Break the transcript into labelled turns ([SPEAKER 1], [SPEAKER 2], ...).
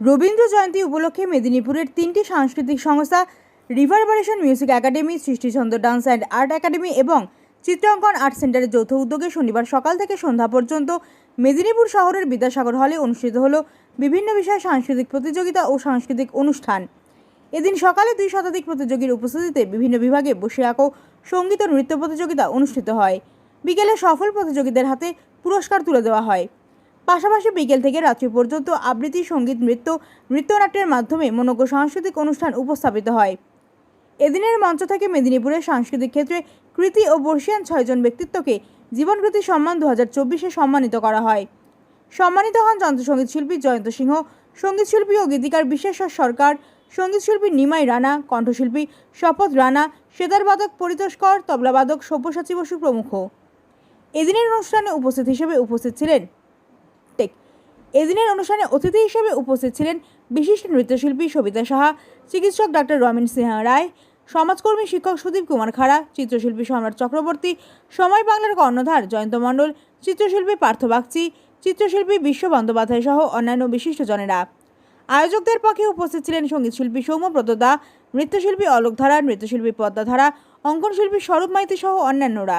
[SPEAKER 1] রবীন্দ্র জয়ন্তী উপলক্ষে মেদিনীপুরের তিনটি সাংস্কৃতিক সংস্থা reverberation music academy Srishtichandra dance and art academy এবং চিত্রাঙ্কন আর্ট সেন্টারের যৌথ উদ্যোগে শনিবার সকাল থেকে সন্ধ্যা পর্যন্ত মেদিনীপুর শহরের বিদ্যাসাগর হলে অনুষ্ঠিত হলো বিভিন্ন বিষয়ে সাংস্কৃতিক প্রতিযোগিতা ও সাংস্কৃতিক অনুষ্ঠান। এদিন সকালে দুই শতাধিক প্রতিযোগীর উপস্থিতিতে বিভিন্ন বিভাগে বসে আঁকো সংগীত ও নৃত্য প্রতিযোগিতা অনুষ্ঠিত হয়। বিকেলে সফল প্রতিযোগীদের হাতে পুরস্কার তুলে দেওয়া হয়। পাশাপাশি বিকেল থেকে রাত্রি পর্যন্ত আবৃত্তি সংগীত, নৃত্য, নৃত্যনাট্যের মাধ্যমে মনোজ্ঞ সাংস্কৃতিক অনুষ্ঠান উপস্থাপিত হয়। এদিনের মঞ্চ থেকে মেদিনীপুরের সাংস্কৃতিক ক্ষেত্রে কৃতি ও বর্ষিয়ান ছয়জন ব্যক্তিত্বকে জীবনকৃতি সম্মান দু হাজার চব্বিশে সম্মানিত করা হয়। সম্মানিত হন যন্ত্রসঙ্গীত শিল্পী জয়ন্ত সিংহ, সংগীত শিল্পী ও গীতিকার বিশ্বেশ্বর সরকার, সংগীত শিল্পী নিমাই রানা, কণ্ঠশিল্পী শপথ রানা সেতারবাদক পরিতোষ তবলাবাদক সব্যসাচী বসু প্রমুখ। এদিনের অনুষ্ঠানে উপস্থিত হিসেবে উপস্থিত ছিলেন এদিনের অনুষ্ঠানে অতিথি হিসেবে উপস্থিত ছিলেন বিশিষ্ট নৃত্যশিল্পী সবিতা সাহা, চিকিৎসক ডাক্তার রমেন সিংহ রায়, সমাজকর্মী শিক্ষক সুদীপ কুমার খাড়া, চিত্রশিল্পী সম্রাট চক্রবর্তী, সময় বাংলার কর্ণধার জয়ন্ত মণ্ডল, চিত্রশিল্পী পার্থ বাগচি, চিত্রশিল্পী বিশ্ব বন্দ্যোপাধ্যায় সহ অন্যান্য বিশিষ্টজনেরা আয়োজকদের পক্ষে উপস্থিত ছিলেন সঙ্গীতশিল্পী সৌম্যব্রত দা, নৃত্যশিল্পী অলোক ধারা, নৃত্যশিল্পী পদ্মাধারা অঙ্কনশিল্পী স্বরূপ মাইতি সহ অন্যান্যরা।